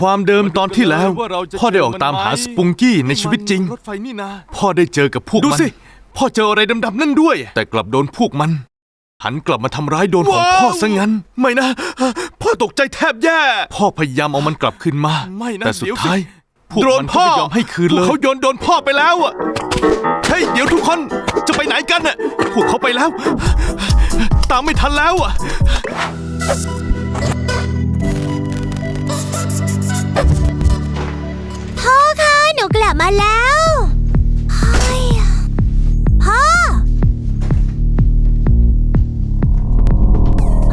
ความเดิมตอนที่แล้วว่าเราจะพ่อได้ออกตามหาเจอมันไหมสปุงกี้ในชีวิตจริง รถไฟนี่นะพ่อได้เจอกับพวกดูมัน สิ พ่อเจออะไรดำๆนั่นด้วย แต่กลับโดนพวกมัน หันกลับมาทำร้ายโดนของว้าว พ่อซะงั้น ไม่นะ พ่อตกใจแทบแย่ พ่อพยายามเอามันกลับคืนมา ไม่นะแต่สุดเดี๋ยวสิ ท้ายพวกโดนมันก็พ่อไม่ยอมให้คืนเลยพวกเขาโยนโดนพ่อไปแล้วอะเฮ้ย เดี๋ยวทุกคนจะไปไหนกันน่ะพวกเขาไปแล้ว ตามไม่ทันแล้วอะ กลับมาแล้วพ่อ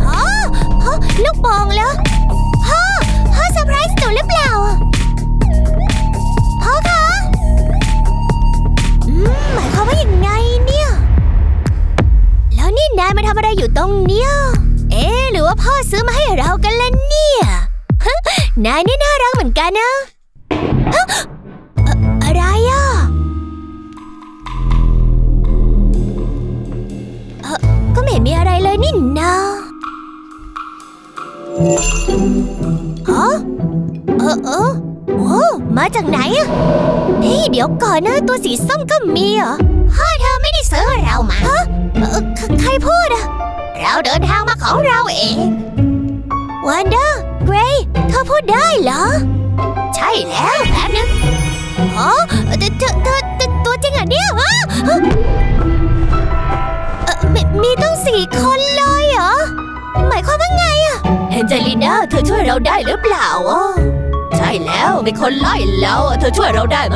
พ่อพ่อลูกโป่งเหรอพ่อพ่อเซอร์ไพรส์หนูหรือเปล่าพ่อคะอืมหมายความว่าอย่างไงเนี่ย แล้วนี่นายมาทำอะไรอยู่ตรงเนี้ยเอ๊หรือว่าพ่อซื้อมาให้เรากันล่ะเนี่ยนายนี่น่ารักเหมือนกันนะ นี่นาฮะเออเออโอ้มาจากไหนอะเฮ้ยเดี๋ยวก่อนนะตัวสีส้มก็มีเหรอพ่อเธอไม่ได้ซื้อเรามาฮะเออใครพูดอะเราเดินทางมาของเราเองวันเดอร์เกรย์เธอพูดได้เหรอ ใช่แล้วแป๊บนึงอ๋อเธอเธอเธอเธอตัวจริงเหรอเนี่ย สี่คนเลยเหรอ หมายความว่าไงอะแอนเจลิน่าเธอช่วยเราได้หรือเปล่าอะใช่แล้วมีคนไล่เราอะเธอช่วยเราได้ไหม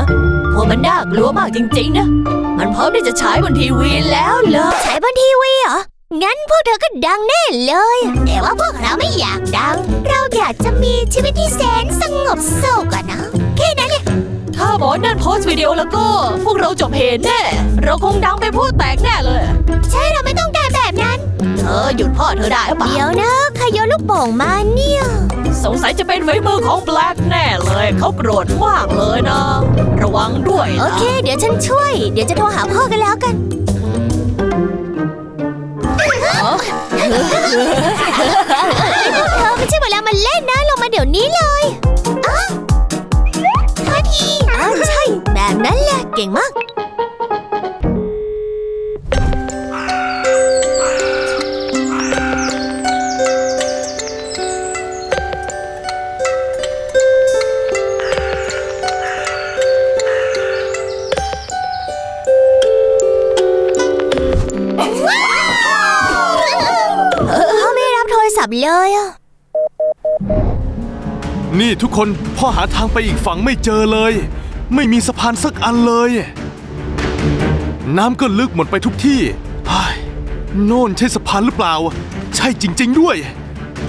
พวกมันน่ากลัวมากจริงๆนะ มันพร้อมที่จะฉายบนทีวีแล้วเหรอฉายบนทีวีเหรอ งั้นพวกเธอก็ดังแน่เลย แต่ว่าพวกเราไม่อยากดัง เราอยากจะมีชีวิตที่แสนสงบสุขอะนะ แค่นั้นแหละ ถ้าบอสนั่นโพสต์วิดีโอแล้วก็ พวกเราจบเพจแน่ เราคงดังไปพูดแตกแน่เลย ใช่เราไม่ต้องการแบบนั้นเธอหยุดพ่อเธอได้หรือเปล่าเดี๋ยวนะใครโยนลูกโป่งมาเนี่ยสงสัยจะเป็นฝีมือของแบล็กแน่เลย เขาโกรธมากเลยนะ ระวังด้วยโอนะเค เดี๋ยวฉันช่วย เดี๋ยวจะโทรหาพ่อกันแล้วกันเธอไม่ใช่เวลามาเล่นนะลงมาเดี๋ยวนี้เลยอ้าวโทษทีอ้าว ใช่ แบบนั้นแหละ เก่งมากพ่อไม่รับโทรศัพท์เลยอะ นี่ทุกคนพ่อหาทางไปอีกฝั่งไม่เจอเลย ไม่มีสะพานสักอันเลย น้ำก็ลึกหมดไปทุกที่เฮ้ยโน่นใช่สะพานหรือเปล่า ใช่จริง ๆ ด้วย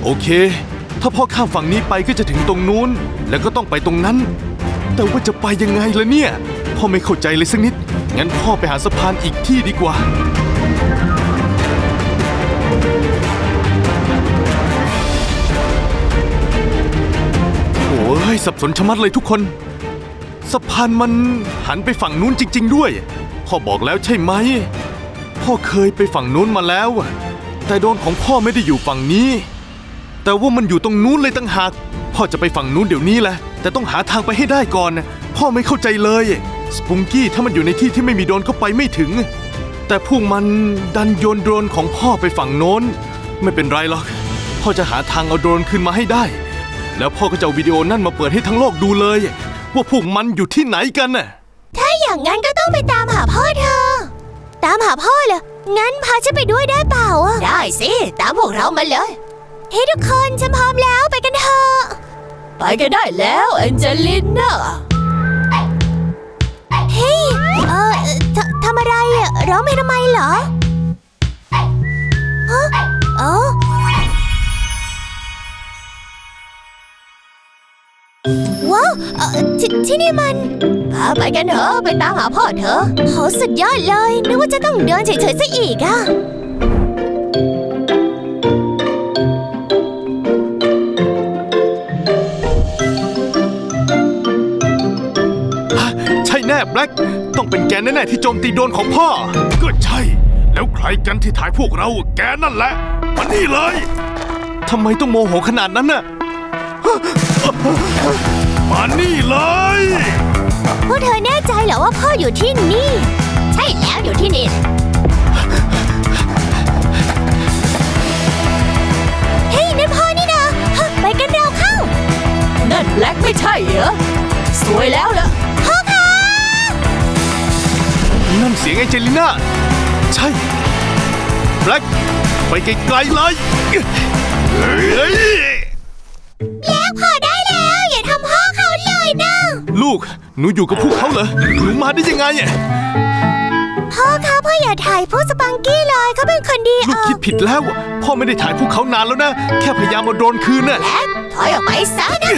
โอเค ถ้าพ่อข้ามฝั่งนี้ไปก็จะถึงตรงนู้น แล้วก็ต้องไปตรงนั้น แต่ว่าจะไปยังไงล่ะเนี่ย พ่อไม่เข้าใจเลยสักนิด งั้นพ่อไปหาสะพานอีกที่ดีกว่าโอ้ยสับสนชะมัดเลยทุกคน สะพานมันหันไปฝั่งนู้นจริง ๆ ด้วย พ่อบอกแล้วใช่ไหม พ่อเคยไปฝั่งนู้นมาแล้ว แต่โดนของพ่อไม่ได้อยู่ฝั่งนี้ แต่ว่ามันอยู่ตรงนู้นเลยตั้งหาก พ่อจะไปฝั่งนู้นเดี๋ยวนี้แหละ แต่ต้องหาทางไปให้ได้ก่อน พ่อไม่เข้าใจเลย สปุงกี้ถ้ามันอยู่ในที่ที่ไม่มีโดนก็ไปไม่ถึง แต่พวกมันดันโยนโดรนของพ่อไปฝั่งโน้น ไม่เป็นไรหรอก พ่อจะหาทางเอาโดรนคืนมาให้ได้ แล้วพ่อก็จะเอาวิดีโอนั่นมาเปิดให้ทั้งโลกดูเลย ว่าพวกมันอยู่ที่ไหนกันน่ะ ถ้าอย่างนั้นก็ต้องไปตามหาพ่อเธอ ตามหาพ่อเหรอ งั้นพาฉันไปด้วยได้เปล่าอะได้สิ ตามพวกเรามาเลย เฮ้ยทุกคนฉันพร้อมแล้วไปกันเถอะ ไปกันได้แล้วแอนเจลิน่า เฮ้ย เออททำอะไรอะร้องเพลงทำไมเหรอฮะ ว้าวเอ่อทที่นี่มันพาไปกันเถอะไปตามหาพ่อเธอโหสุดยอดเลย นึกว่าจะต้องเดินเฉยๆซะอีกอะใช่แน่แบล็กต้องเป็นแกแน่ๆที่โจมตีโดรนของพ่อ ก็ใช่ แล้วใครกันที่ถ่ายพวกเราแกนั่นแหละมานี่เลยทำไมต้องโมโหขนาดนั้นน่ะ วกเธอแน่ใจเหรอว่าพ่ออยู่ที่นี่ ใช่แล้วอยู่ที่นี่ เฮ้ยนั่นพ่อนี่นะฮะไปกันเร็วเข้า นั่นแบล็กไม่ใช่เหรอ สวยแล้วล่ะ พ่อคะนั่นเสียงแองเจลิน่า ใช่ แบล็กไปไกลๆเลยเฮ้ย ลูก หนูอยู่กับพวกเขาเหรอ หนูมาได้ยังไงอะพ่อคะพ่ออย่าถ่ายพวกสปังกี้เลยเขาเป็นคนดีลูอกอกคิดผิดแล้ว พ่อไม่ได้ถ่ายพวกเขานานแล้วนะ แค่พยายามเอาโดรนคืนน่ะ แอ๊ะถอยออกไปซะนะ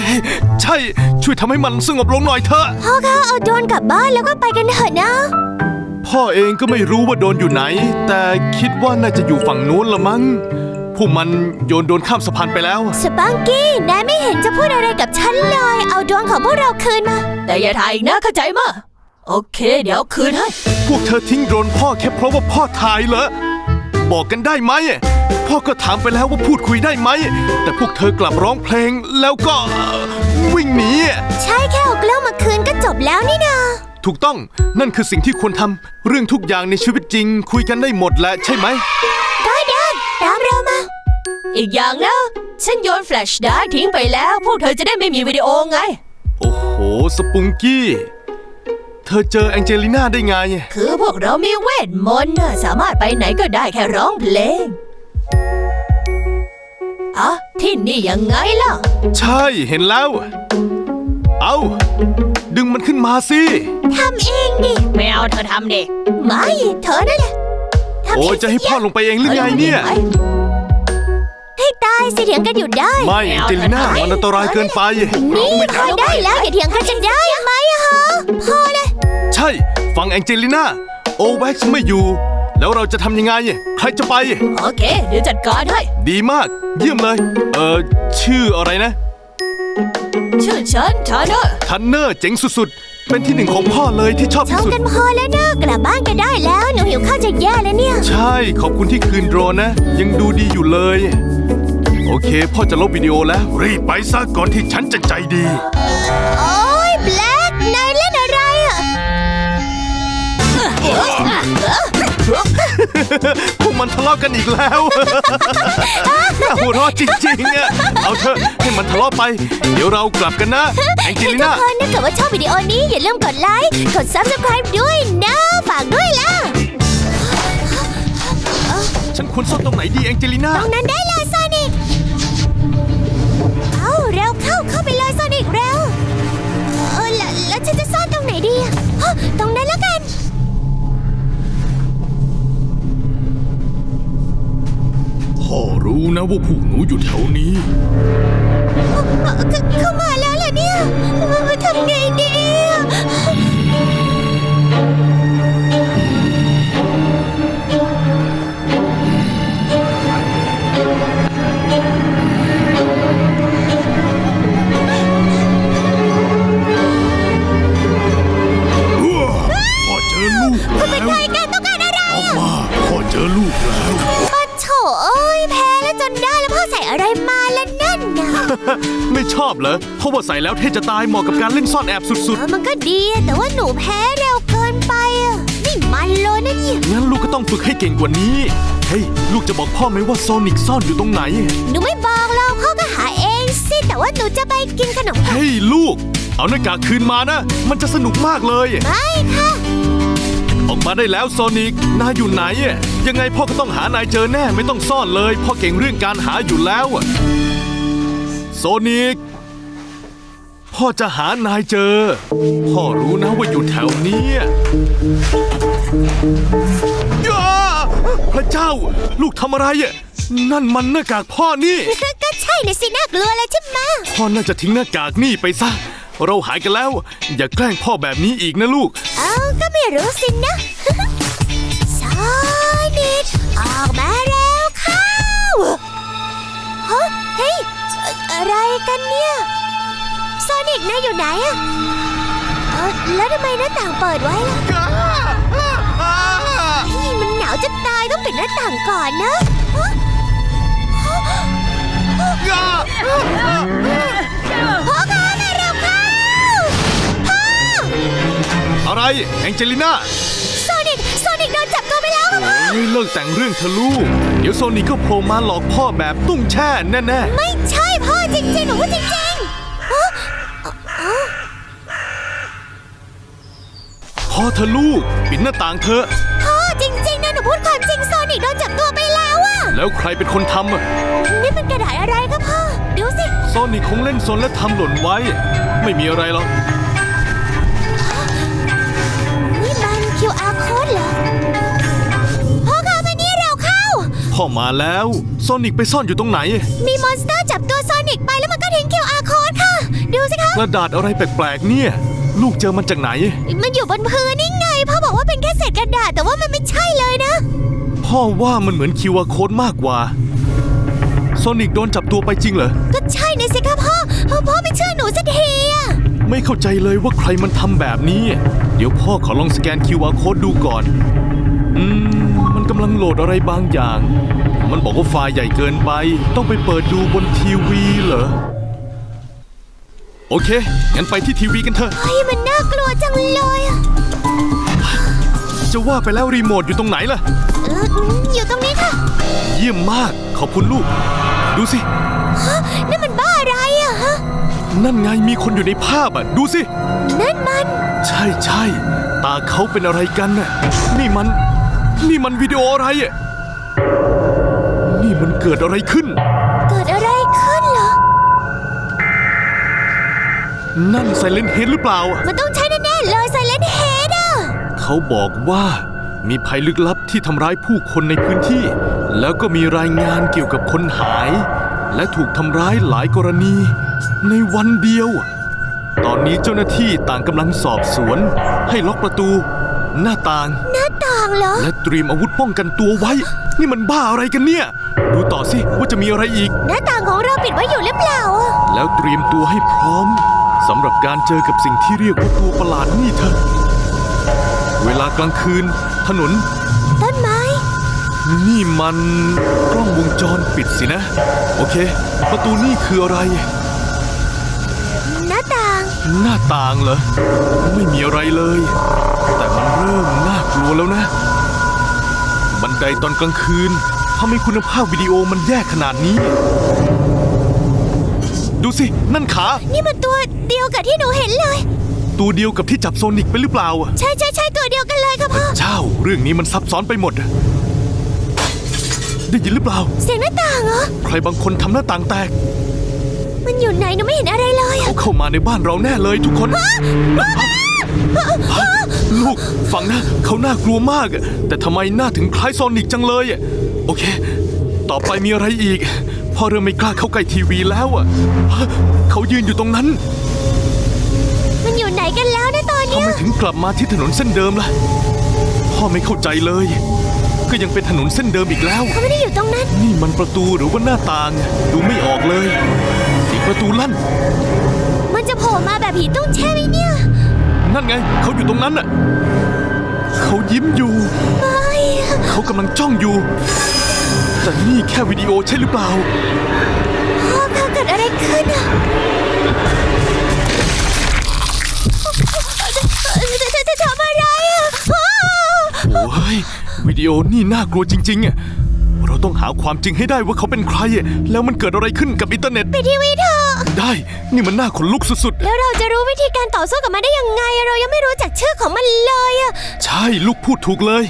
ใช่ ช่วยทำให้มันสงบลงหน่อยเถอะ พ่อคะเอาโดรนกลับบ้านแล้วก็ไปกันเถอะนะ พ่อเองก็ไม่รู้ว่าโดนอยู่ไหน แต่คิดว่าน่าจะอยู่ฝั่งนู้นละมั้งพ วกมันโยนโดนข้ามสะพานไปแล้ว สปังกี้นายไม่เห็นจะพูดอะไรกับฉันเลย เอาโดรนของพวกเราคืนมา แต่อย่าถ่ายอีกนะเข้าใจมะโอเค เดี๋ยวคืนให้ พวกเธอทิ้งโดรนพ่อแค่เพราะว่าพ่อถ่ายเหรอ บอกกันได้ไหม พ่อก็ถามไปแล้วว่าพูดคุยได้ไหม แต่พวกเธอกลับร้องเพลงแล้วก็เอ่อวิ่งหนี ใช่แค่เอากล้องมาคืนก็จบแล้วนี่นาถูกต้อง นั่นคือสิ่งที่ควรทำ เรื่องทุกอย่างในชีวิตจริง คุยกันได้หมดแหละใช่ไหม อีกอย่างนะ ฉันโยนแฟลชไดร์ทิ้งไปแล้ว พวกเธอจะได้ไม่มีวิดีโอไง โอ้โห สปุงกี้ เธอเจอแองเจลิน่าได้ไง คือพวกเรามีเวทมนต์น่ะสามารถไปไหนก็ได้แค่ร้องเพลงอะที่นี่ยังไงล่ะ ใช่เห็นแล้ว เอา ดึงมันขึ้นมาสิ ทำเองดิ ไม่เอาเธอทำดิ ไม่ เธอนั่นแหละทำโอ้เอยงจะให้พ่อลงไปเองหรือไงเนี่ย ให้ตายสิเถียงกันอยู่ได้ ไม่แองเจลิน่ามันอันตรายเกินไปนี่พอได้แล้วอย่าเถียงกันจะได้ไหมอะฮะพอเลยใช่ฟังแองเจลิน่าโอแว็กซ์ไม่อยู่ แล้วเราจะทำยังไง ใครจะไป โอเค เดี๋ยวจัดการให้ ดีมาก เยี่ยมเลย เอ่อ ชื่ออะไรนะ ชื่อฉันทาร์เนอร์ทันเนอร์เจ๋งสุดๆ เป็นที่หนึ่งของพ่อเลยที่ชอบชที่มสุด กันพอแล้วนะกลับบ้านกันได้แล้ว หนูหิวข้าวจะแย่แล้วเนี่ย ใช่ ขอบคุณที่คืนโดรนนะ ยังดูดีอยู่เลย โอเค พ่อจะลบวิดีโอแล้ว รีบไปซะก่อนที่ฉันจะใจดี โอ้ยแบล็กนาย พวกมันทะเลาะกันอีกแล้วน่าหัวเราะจริงๆอะเอาเถอะให้มันทะเลาะไป เดี๋ยวเรากลับกันนะแองเจลิทุน่ากคนถ้าเกิดว่าชอบวิดีโอนี้อย่าลืมกดไลค์ กด subscribe ด้วยนะ ฝากด้วยล่ะ ฉันควรซ่อนตรงไหนดีแองเจลิน่า ตรงนั้นได้เลยโซ พ่อรู้นะว่าพวกหนูอยู่แถวนี้เข้าเข้ามาแล้วล่ะเนี่ยทำไงดี อบเหรอเพราะว่าใส่แล้วเท่จะตายเหมาะกับการเล่นซ่อนแอบสุดเออมันก็ดีอะแต่ว่าหนูแพ้เร็วเกินไปอะนี่มันเลยนะเนี่ย ๆ งั้นลูกก็ต้องฝึกให้เก่งกว่านี้ เฮ้ย ลูกจะบอกพ่อไหมว่าโซนิกซ่อนอยู่ตรงไหน หนูไม่บอกหรอกพ่อก็หาเองสิ แต่ว่าหนูจะไปกินขนมเฮ้ย ลูก เอาหน้ากากคืนมานะ มันจะสนุกมากเลย ไม่ค่ะ ออกมาได้แล้วโซนิกนายอยู่ไหนอะยังไงพ่อก็ต้องหานายเจอแน่ไม่ต้องซ่อนเลย พ่อเก่งเรื่องการหาอยู่แล้วอะโซนิก พ่อจะหานายเจอ พ่อรู้นะว่าอยู่แถวนี้ย่าพระเจ้า ลูกทำอะไรอะนั่นมันหน้ากากพ่อนี่ ก็ใช่นะสิน่ากลัวเลยใช่ไหมพ่อน่าจะทิ้งหน้ากากนี่ไปซะ เราหายกันแล้ว อย่าแกล้งพ่อแบบนี้อีกนะลูก เอาก็ไม่รู้สินะซอยนิดออกมาแล้วเข้าฮะเฮ้ยเอ่ออะไรกันเนี่ย โซนิกนาอยู่ไหนอะเออแล้วทำไมหน้าต่างเปิดไว้ล่ะเฮ้ยมันหนาวจะตายต้องปิดหน้าต่างก่อนนะพ่อคะมาเร็วเข้าพ่ออะไรแองเจลิน่าโซนิกโซนิกโดนจับตัวไปแล้วค่ะพ่อเฮ้ยเลิกแต่งเรื่องเธอะลูกเดี๋ยวโซนิกก็โผล่มาหลอกพ่อแบบตุ้งแช่แน่ๆ ไม่ใช่พ่อจริงๆหนูพูดจริงๆ พ่อเธอะลูก ปิดหน้าต่างเธอะพ่อจริงๆนะหนูพูดความจริงโซนิกโดนจับตัวไปแล้วอะแล้วใครเป็นคนทำอะนี่มันกระดาษอะไรคะพ่อ ดูสิ โซนิกคงเล่นซนและทำหล่นไว้ ไม่มีอะไรหรอก นี่มัน QR code เหรอ พ่อคะมานี่เร็วเข้า พ่อมาแล้ว โซนิกไปซ่อนอยู่ตรงไหน มีมอนสเตอร์จับตัวโซนิกไปแล้วมันก็ทิ้ง QR code ค่ะ ดูสิคะ กระดาษอะไรแปลกๆเนี่ย ลูกเจอมันจากไหน มันอยู่บนพื้นนี่ไงพ่อบอกว่าเป็นแค่เศษกระดาษแต่ว่ามันไม่ใช่เลยนะ พ่อว่ามันเหมือนคิวอาโค้ดมากกว่าโซนิกโดนจับตัวไปจริงเหรอ ก็ใช่นะสิคะพ่อพ่อพ่อไม่เชื่อหนูสักทีอะไม่เข้าใจเลยว่าใครมันทำแบบนี้ เดี๋ยวพ่อขอลองสแกน QR code ดูก่อน อืม มันกำลังโหลดอะไรบางอย่าง มันบอกว่าไฟล์ใหญ่เกินไป ต้องไปเปิดดูบนทีวีเหรอ โอเค งั้นไปที่ทีวีกันเถอะเฮ้ยมันน่ากลัวจังเลยอะจะว่าไปแล้วรีโมทอยู่ตรงไหนล่ะ เอออยู่ตรงนี้ค่ะเยี่ยมมาก ขอบคุณลูก ดูสิ ฮะนั่นมันบ้าอะไรอะฮะ นั่นไงมีคนอยู่ในภาพอะ ดูสิ นั่นมัน ใช่ใช่ตาเขาเป็นอะไรกันน่ะ นี่มัน นี่มันวิดีโออะไรอะ นี่มันเกิดอะไรขึ้น เกิดอะไร นั่นไซเลนเฮดหรือเปล่าอะมันต้องใช่แน่ๆเลยไซเลนเฮดอะเขาบอกว่ามีภัยลึกลับที่ทำร้ายผู้คนในพื้นที่ แล้วก็มีรายงานเกี่ยวกับคนหาย และถูกทำร้ายหลายกรณี ในวันเดียว ตอนนี้เจ้าหน้าที่ต่างกำลังสอบสวน ให้ล็อกประตู หน้าต่าง หน้าต่างเหรอ และเตรียมอาวุธป้องกันตัวไว้ นี่มันบ้าอะไรกันเนี่ย ดูต่อสิว่าจะมีอะไรอีก หน้าต่างของเราปิดไว้อยู่หรือเปล่าอะแล้วเตรียมตัวให้พร้อม สำหรับการเจอกับสิ่งที่เรียกว่าตัวประหลาดนี่เถอะเวลากลางคืน ถนน ต้นไม้ นี่มันกล้องวงจรปิดสินะ โอเค ประตูนี่คืออะไร หน้าต่าง หน้าต่างเหรอ ไม่มีอะไรเลย แต่มันเริ่มน่ากลัวแล้วนะ บันไดตอนกลางคืนทำให้คุณภาพวิดีโอมันแย่ขนาดนี้ ดูสิ นั่นขา นี่มันตัวเดี ยวกับที่หนูเห็นเลย ตัวเดียวกับที่จับโซนิกไปหรือเปล่าอะใช่ใช่ใช่ตัวเดียวกันเลยค่ะพ่อ เจ้าเรื่องนี้มันซับซ้อนไปหมดได้ยินหรือเปล่า เสียงหน้าต่างเหรอ ใครบางคนทำหน้าต่างแตก มันอยู่ไหนหนูไม่เห็นอะไรเลยอะเขาเข้ามาในบ้านเราแน่เลยทุกคน ลูกฟังนะเขาน่ากลัวมากแต่ทำไมหน้าถึงคล้ายโซนิกจังเลยอะโอเค ต่อไปมีอะไรอีกพ่อเริ่มไม่กล้าเข้าใกล้ทีวีแล้วอะฮะเขายืนอยู่ตรงนั้นมัน นะตอนทำเนี้ยไมถึงกลับมาที่ถนนเส้นเดิมล่ะ พ่อไม่เข้าใจเลย ก็ยังเป็นถนนเส้นเดิมอีกแล้ว เขาไม่ได้อยู่ตรงนั้น นี่มันประตูหรือว่าหน้าต่างดูไม่ออกเลยเสียงประตูลั่น มันจะโผล่มาแบบผีตุ้งแช่ไหมเนี่ย นั่นไง เขาอยู่ตรงนั้นน่ะเขายิ้มอยู่ ไม่เขากำลังจ้องอยู่ แต่นี่แค่วิดีโอใช่หรือเปล่า พ่อคะเกิดอะไรขึ้นอะ จะจะจะทำอะไรอะพ่อโอ้ยวิดีโอนี่น่ากลัวจริงๆอะเราต้องหาความจริงให้ได้ว่าเขาเป็นใครอะแล้วมันเกิดอะไรขึ้นกับอินเทอร์เน็ตปิดทีวีเถอะ ได้ นี่มันน่าขนลุกสุดแล้วเราจะรู้วิธีการต่อสู้กับมันได้ยังไง เรายังไม่รู้จักชื่อของมันเลยอะๆใช่ลูกพูดถูกเลย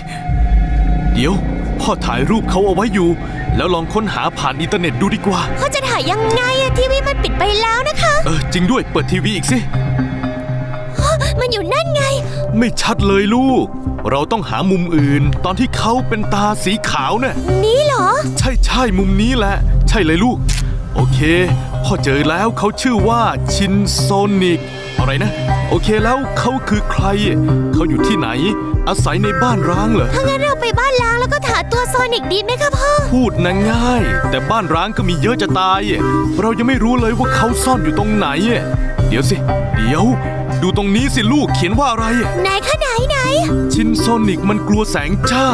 เดี๋ยว พ่อถ่ายรูปเขาเอาไว้อยู่ แล้วลองค้นหาผ่านอินเทอร์เน็ตดูดีกว่า เขาจะถ่ายยังไงอะทีวีมันปิดไปแล้วนะคะ เออจริงด้วยเปิดทีวีอีกสิมันอยู่นั่นไง ไม่ชัดเลยลูก เราต้องหามุมอื่น ตอนที่เขาเป็นตาสีขาวเนี่ยนี่เหรอ ใช่ใช่มุมนี้แหละ ใช่เลยลูก โอเคพ่อเจอแล้วเขาชื่อว่าชินโซนิก อะไรนะ โอเคแล้วเขาคือใคร เขาอยู่ที่ไหน อาศัยในบ้านร้างเหรอ ถ้างั้นเราไปบ้านล้างแล้วก็หาตัวโซนิกดีไหมคะพ่อ พูดนะง่าย แต่บ้านร้างก็มีเยอะจะตาย เรายังไม่รู้เลยว่าเขาซ่อนอยู่ตรงไหน เดี๋ยวสิ เดี๋ยว ดูตรงนี้สิลูกเขียนว่าอะไร ไหนคะไหนไหน ชินโซนิกมันกลัวแสงจ้า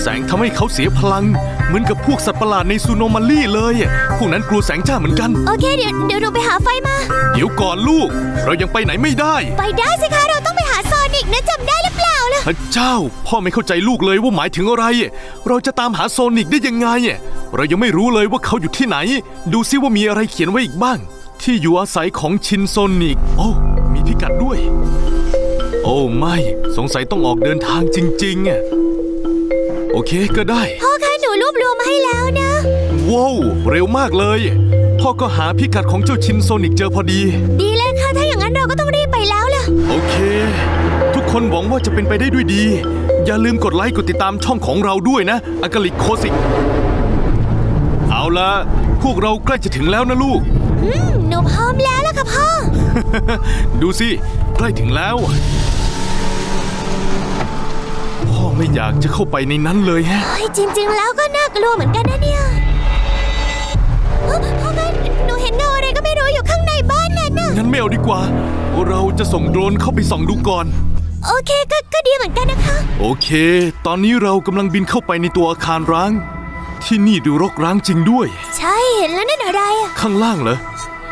แสงทำให้เขาเสียพลัง เหมือนกับพวกสัตว์ประหลาดในซูโนมาลี่เลย พวกนั้นกลัวแสงจ้าเหมือนกัน โอเคเดี๋ยวเดี๋ยวหนูไปหาไฟมา เดี๋ยวก่อนลูก เรายังไปไหนไม่ได้ ไปได้สิคะเราต้องไปหาโซนิกกนะจำได้หรือเปล่าล่ะ พระเจ้า พ่อไม่เข้าใจลูกเลยว่าหมายถึงอะไร เราจะตามหาโซนิกได้ยังไง เรายังไม่รู้เลยว่าเขาอยู่ที่ไหน ดูซิว่ามีอะไรเขียนไว้อีกบ้าง ที่อยู่อาศัยของชินโซนิก โอ้มีพิ กัดด้วย โอ้ไม่ สงสัยต้องออกเดินทางจริงๆอะโอเคก็ได้ พ่อคะหนูรวบรวมมาให้แล้วนะ ว้าว เร็วมากเลย พ่อก็หาพิกัดของเจ้าชินโซนิกเจอพอดี ดีเลยค่ะ ถ้าอย่างนั้นเราก็ต้องรีบไปแล้วล่ะ โอเค ทุกคนหวังว่าจะเป็นไปได้ด้วยดี อย่าลืมกดไลค์กดติดตามช่องของเราด้วยนะอากาลิกโคสิก เอาละพวกเราใกล้จะถึงแล้วนะลูก อืมหนูพร้อมแล้วล่ะค่ะพ่อ ดูสิ ใกล้ถึงแล้ว พ่อไม่อยากจะเข้าไปในนั้นเลยแฮะ เฮ้ยจริง ๆ แล้วก็น่ากลัวเหมือนกันนะเนี่ยเอ้อพ่อคะหนูเห็นเงาอะไรก็ไม่รู้อยู่ข้างในบ้านนั่นน่ะงั้นไม่เอาดีกว่า เราจะส่งโดรนเข้าไปส่องดูก่อน โอเคก็ก็ดีเหมือนกันนะคะ โอเค ตอนนี้เรากำลังบินเข้าไปในตัวอาคารร้าง ที่นี่ดูรกร้างจริงด้วย ใช่เห็นแล้วนั่นอะไรอะข้างล่างเหรอ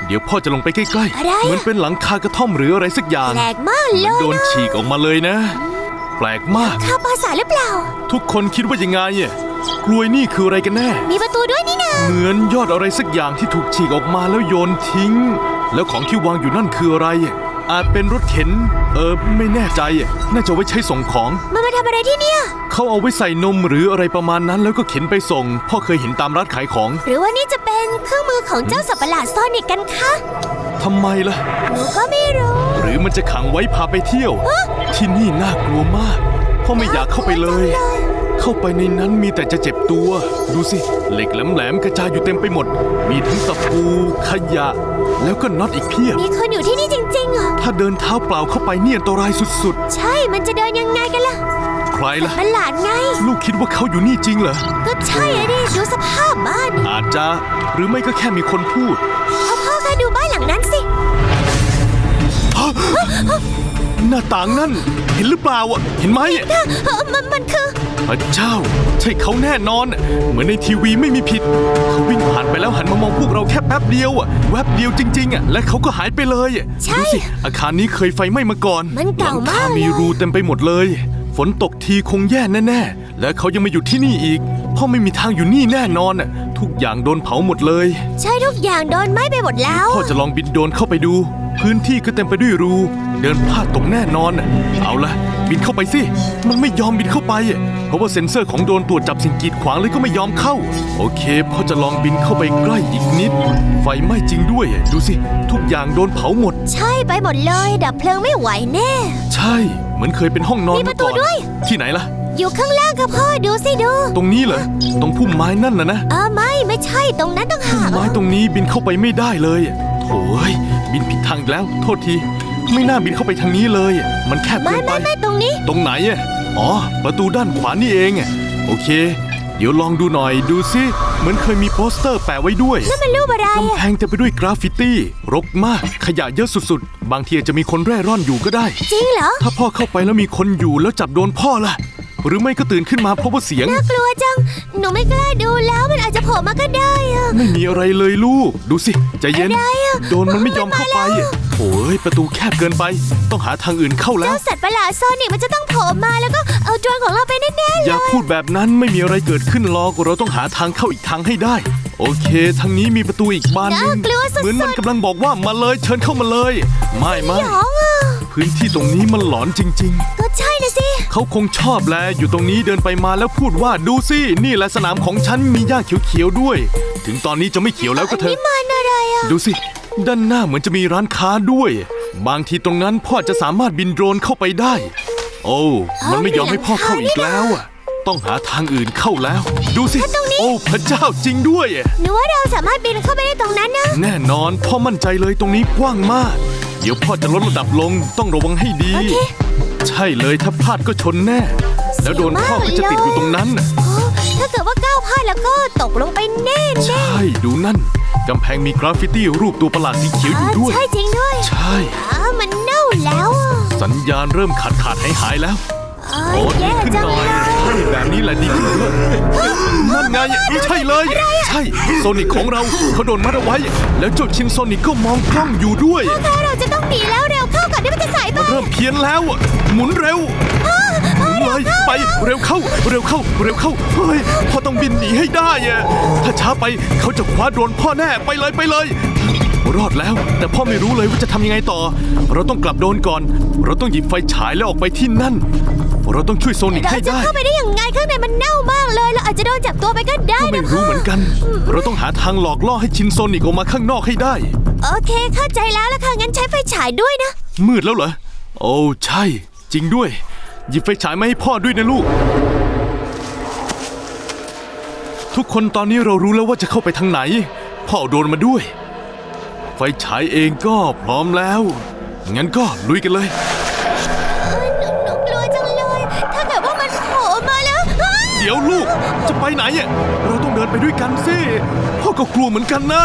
เดี๋ยวพ่อจะลงไปใกล้อะไรอะ ๆ เหมือนเป็นหลังคากระท่อมหรืออะไรสักอย่าง แปลกมากเลมันยโดนนะฉีกออกมาเลยนะ แปลกมาก ข้าวปลาสาหรือเปล่า ทุกคนคิดว่ายังไงอะกลวยนี่คืออะไรกันแน่ มีประตูด้วยนี่นะเหมือนยอดอะไรสักอย่างที่ถูกฉีกออกมาแล้วโยนทิ้ง แล้วของที่วางอยู่นั่นคืออะไรอะอาจเป็นรถเข็น เออไม่แน่ใจอะน่าจะไว้ใช้ส่งของ มันมาทำอะไรที่เนี่ย เขาเอาไว้ใส่นมหรืออะไรประมาณนั้นแล้วก็เข็นไปส่ง พ่อเคยเห็นตามร้านขายของ หรือว่านี่จะเป็นเครื่องมือของเจ้าสัตว์ประหลาดซอนิกกันคะทำไมล่ะ หนูก็ไม่รู้ หรือมันจะขังไว้พาไปเที่ยว ที่นี่น่ากลัวมาก พ่อไม่อยากเข้าไปเลย เข้าไปในนั้นมีแต่จะเจ็บตัว ดูสิ เหล็กแหลมๆกระจายอยู่เต็มไปหมด มีทั้งตะปูขยะ แล้วก็น็อตอีกเพียบ มีคนอยู่ที่นี่จริงๆเหรอ ถ้าเดินเท้าเปล่าเข้าไปเนี่ยอันตรายสุดใช่ มันจะเดินยังไงกันล่ะๆใค รล่ะ ประหลาดไง ลูกคิดว่าเขาอยู่นี่จริงเหรอ ก็ใช่อะดิดูสภาพบ้านอาจจะหรือไม่ก็แค่มีคนพูด พ่อพ่อคะดูบ้านหลังนั้นสิ หน้าต่างนั่น เห็นหรือเปล่าอะ เห็นไหมเออมันมันคือ พระเจ้า ใช่เขาแน่นอน เหมือนในทีวีไม่มีผิด เขาวิ่งผ่านไปแล้วหันมามองพวกเราแค่แป๊บเดียวอะ แวบเดียวจริงๆอะ และเขาก็หายไปเลยอะใช่ ดูสิอาคารนี้เคยไฟไหม้มาก่อนมันเก่ามากหลังคเลย มีรูเต็มไปหมดเลย ฝนตกทีคงแย่แน่ๆ และเขายังมาอยู่ที่นี่อีก พ่อไม่มีทางอยู่นี่แน่นอนอะทุกอย่างโดนเผาหมดเลย ใช่ทุกอย่างโดนไหม้ไปหมดแล้ว พ่อจะลองบินโดรนเข้าไปดู พื้นที่ก็เต็มไปด้วยรู เดินพลาดตกแน่นอนน่ะเอาละบินเข้าไปสิ มันไม่ยอมบินเข้าไปอะเพราะว่าเซ็นเซอร์ของโดรนตรวจจับสิ่งกีดขวางเลยก็ไม่ยอมเข้า โอเค พ่อจะลองบินเข้าไปใกล้อีกนิด ไฟไหม้จริงด้วยอะดูสิ ทุกอย่างโดนเผาหมด ใช่ไปหมดเลย ดับเพลิงไม่ไหวแน่ ใช่ เหมือนเคยเป็นห้องนอนมีประตูมาก่อนด้วย ที่ไหนล่ะ อยู่ข้างล่างค่ะพ่อดูสิดูตรงนี้เหรอตรงพุ่มไม้นั่นนะนะเออไม่ไม่ใช่ตรงนั้นต้องหากไม้ตรงนี้บินเข้าไปไม่ได้เลยอะโถ่เอ้ยบินผิดทางอีกแล้ว โทษที ไม่น่าบินเข้าไปทางนี้เลยอะมันแคบไม่เกินไป ไม่ไม่ตรงนี้ ตรงไหนอะอ๋อ ประตูด้านขวานี่เองอะโอเค เดี๋ยวลองดูหน่อยดูสิเหมือนเคยมีโปสเตอร์แปะไว้ด้วยนั่นมันรูปอะไรกำแพอะงเต็มไปด้วยกราฟฟิตี้ รกมาก ขยะเยอะสุดๆ บางทีอาจจะมีคนแร่ร่อนอยู่ก็ได้ จริงเหรอ ถ้าพ่อเข้าไปแล้วมีคนอยู่แล้วจับโดนพ่อล่ะ หรือไม่ก็ตื่นขึ้นมาเพราะว่าเสียง น่ากลัวจัง หนูไม่กล้าดูแล้วมันอาจจะโผล่มาก็ได้อะไม่มีอะไรเลยลูก ดูสิใจเย็นอะไรอะโดนมันไม่ยอมเข้าไปอะ โอ้ยประตูแคบเกินไป ต้องหาทางอื่นเข้าแล้ว เจ้าสัตว์ประหลาดโซนิกมันจะต้องโผล่มาแล้วก็เอาโดรนของเราไปแน่ๆเลอย่ายพูดแบบนั้นไม่มีอะไรเกิดขึ้นหรอกเราต้องหาทางเข้าอีกทางให้ได้ โอเค ทางนี้มีประตูอีกบานหนึงน่ากลัวสุดๆเหมือนมันกำลังบอกว่ามาเลยเชิญเข้ามาเลย ไม่ไม่หยองอะพื้นที่ตรงนี้มันหลอนจริงก็ใช่นะสิๆเขาคงชอบแลอยู่ตรงนี้เดินไปมาแล้วพูดว่าดูสินี่แหละสนามของฉันมีหญ้าเขียวๆด้วย ถึงตอนนี้จะไม่เขียวแล้วก็เถนี่อะมันอะไรอะดูสิ ด้านหน้าเหมือนจะมีร้านค้าด้วย บางทีตรงนั้นพ่อจะสามารถบินโดรนเข้าไปได้ โอ้มันไม่ยอมให้พ่อเข้าอีกแล้วอะต้องหาทางอื่นเข้าแล้ว ดูสิ โอ้พระเจ้าจริงด้วยหนูว่าเราสามารถบินเข้าไปได้ตรงนั้นนะ แน่นอนพ่อมั่นใจเลยตรงนี้กว้างมาก เดี๋ยวพ่อจะลดระดับลงต้องระวังให้ดีโอเคใช่เลยถ้าพลาดก็ชนแน่ แล้วโดนพ่อก็จะติดอยู่ตรงนั้นน่ะโอ้ ถ้าเกิดว่าก้าวพลาดแล้วก็ตกลงไปแน่ใชแน่่ดูนั่น กำแพงมีกราฟฟิตี้รูปตัวประหลาดสีเขียวอยู่ด้วย ใช่จริงด้วยใช่อ้ามันเน่าแล้วอะสัญญาณเริ่มขาดขาดหายหายๆแล้วเอ้โอ้ยดีแย่ขึ้นจังหน่อยเลยใช่แบบนี้แหละดีขึ้นเยอะนั่นไงใช่เลย ใช่โซนิกของเราเขาโดนมัดเอาไว้ แล้วเจ้าชินโซนิกก็มองกล้องอยู่ด้วย ถ้าเราจะต้องหนีแล้วเร็วเข้าก่อนที่มันจะสายไป มันเริ่มเพี้ยนทียนแล้ว หมุนเร็วหมุนเลย ไปเร็วเข้า เร็วเข้า เร็วเข้า เฮ้ยพ่อต้องบินหนีให้ได้อะถ้าช้าไปเขาจะคว้าโดรนพ่อแน่ไปเลยไปเลย รอดแล้ว แต่พ่อไม่รู้เลยว่าจะทำยังไงต่อ เราต้องกลับโดรนก่อน เราต้องหยิบไฟฉายแล้วออกไปที่นั่น เราต้องช่วยโซนิกเราให้จะได้ เข้าไปได้ยังไงข้างในมันเน่ามากเลยเราอาจจะโดนจับตัวไปก็ได้ก็ไม่นะรู้พ่อเหมือนกัน เราต้องหาทางหลอกล่อให้ชินโซนิกออกมาข้างนอกให้ได้ โอเคเข้าใจแล้วละค่ะงั้นใช้ไฟฉายด้วยนะ มืดแล้วเหรอ โอ้ใช่ จริงด้วย หยิบไฟฉายมาให้พ่อด้วยนะลูก ทุกคนตอนนี้เรารู้แล้วว่าจะเข้าไปทางไหน พ่อเอาโดนมาด้วย ไฟฉายเองก็พร้อมแล้ว งั้นก็ลุยกันเลยหนูหนูกลัวจังเลย ถ้าเกิดว่ามันโผล่มาแล้วอ้าเดี๋ยวลูกจะไปไหนอะเราต้องเดินไปด้วยกันสิพ่อก็กลัวเหมือนกันนะ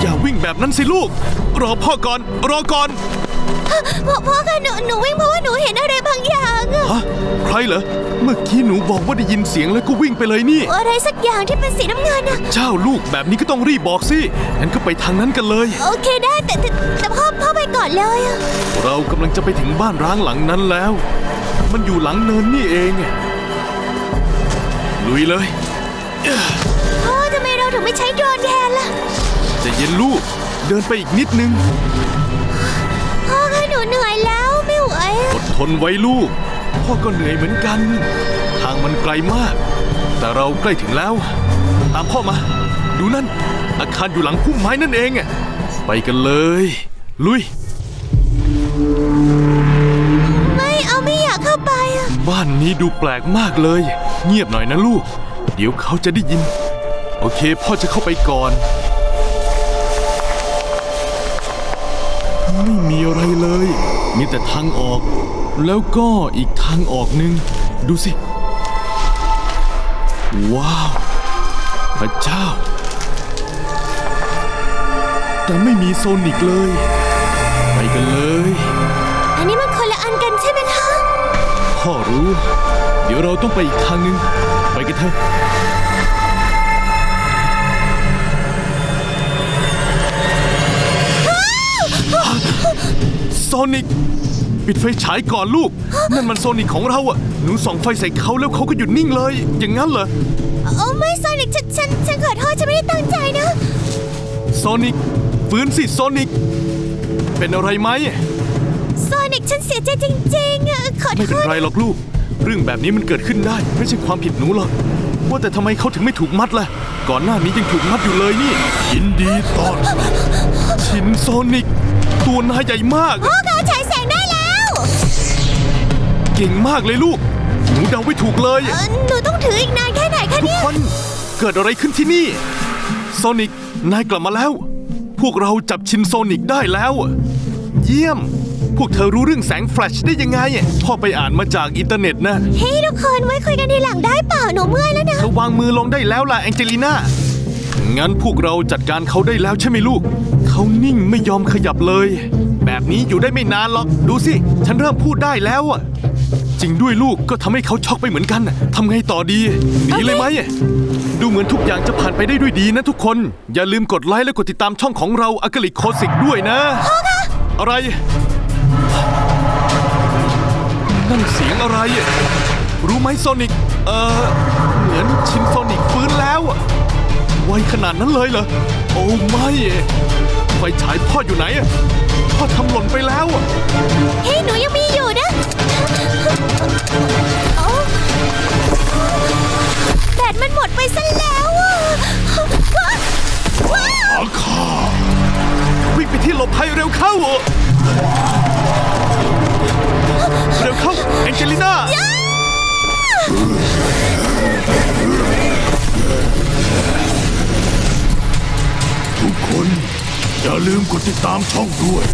อย่าวิ่งแบบนั้นสิลูก รอพ่อก่อนรอก่อน พ่อพ่อคะหนูหนูวิ่งเพราะว่าหนูเห็นอะไรบางอย่างอะฮะใครเหรอ เมื่อกี้หนูบอกว่าได้ยินเสียงแล้วก็วิ่งไปเลยนี่ อะไรสักอย่างที่เป็นสีน้ำเงินอะเจ้าลูกแบบนี้ก็ต้องรีบบอกสิงั้นก็ไปทางนั้นกันเลย โอเคได้แต่แต่แต่พ่อพ่อไปก่อนเลยอะเรากำลังจะไปถึงบ้านร้างหลังนั้นแล้ว มันอยู่หลังเนินนี่เองลุยเลย พ่อทำไมเราถึงไม่ใช้โดรนแทนล่ะ ใจะเย็นลูก เดินไปอีกนิดนึง ทนไว้ลูก พ่อก็เหนื่อยเหมือนกัน ทางมันไกลมาก แต่เราใกล้ถึงแล้ว ตามพ่อมา ดูนั่น อาคารอยู่หลังพุ่มไม้นั่นเองอะไปกันเลย ลุย ไม่เอาไม่อยากเข้าไปอะบ้านนี้ดูแปลกมากเลย เงียบหน่อยนะลูก เดี๋ยวเขาจะได้ยิน โอเค พ่อจะเข้าไปก่อน ไม่มีอะไรเลย มีแต่ทางออก แล้วก็อีกทางออกหนึ่งดูสิ ว้าว พระเจ้า แต่ไม่มีโซนิกเลย ไปกันเลย อันนี้มันคนละอันกันใช่ไหมคะ พ่อรู้ เดี๋ยวเราต้องไปอีกทางหนึ่งไปกันเถอะโซนิก ปิดไฟฉายก่อนลูก นั่นมันโซนิกของเราอะหนูส่องไฟใส่เขาแล้วเขาก็หยุดนิ่งเลย อย่างนั้นเหรอโอ้ไม่โซนิกฉันฉันฉันขอโทษฉันไม่ได้ตั้งใจนะโซนิกฟื้นสิโซนิกเป็นอะไรไหมโซนิกฉันเสียใจจริงๆอะขอไม่โทเป็นษไรหรอกลูก เรื่องแบบนี้มันเกิดขึ้นได้ ไม่ใช่ความผิดหนูหรอกว่าแต่ทำไมเขาถึงไม่ถูกมัดล่ะ ก่อนหน้านี้ยังถูกมัดอยู่เลยนี่ยินดีต้อนรับชินโซนิก ตัวนายใหญ่มาก เก่งมากเลยลูก หนูเดาไม่ถูกเลย เอ่อหนูต้องถืออีกนานแค่ไหนคะทุกเนี่ย คนเกิดอะไรขึ้นที่นี่ โซนิก นายกลับมาแล้ว พวกเราจับชินโซนิกได้แล้ว เยี่ยม พวกเธอรู้เรื่องแสงแฟลชได้ยังไง พ่อไปอ่านมาจากอินเทอร์เน็ตนะ เฮ้ยทุกคนไว้คุยกันทีหลังได้เปล่าหนูเมื่อยแล้วนะเธอวางมือลงได้แล้วล่ะแองเจลิน่า งั้นพวกเราจัดการเขาได้แล้วใช่ไหมลูก เขานิ่งไม่ยอมขยับเลย แบบนี้อยู่ได้ไม่นานหรอก ดูสิ ฉันเริ่มพูดได้แล้วอะจ ริงด้วยลูกก็ทำให้เขาช็อกไปเหมือนกันทำไงต่อดี หนีเลยไหม ดูเหมือนทุกอย่างจะผ่านไปได้ด้วยดีนะทุกคน อย่าลืมกดไลค์และกดติดตามช่องของเราอากลิกโคสิกด้วยนะ อะไร นั่นเสียงอะไร รู้ไหมโซนิก เออเหมือนชินโซนิกฟื้นแล้วไวขนาดนั้นเลยเหรอ โอ้ไม่ ไฟฉายพ่ออยู่ไหน พ่อทำหล่นไปแล้ว ซะแล้วอะว้าวอาคาวิ่งไปที่หลบภัยเร็วเข้า เร็วเข้าแองเจลิน่า ทุกคน อย่าลืมกดติดตามช่องด้วย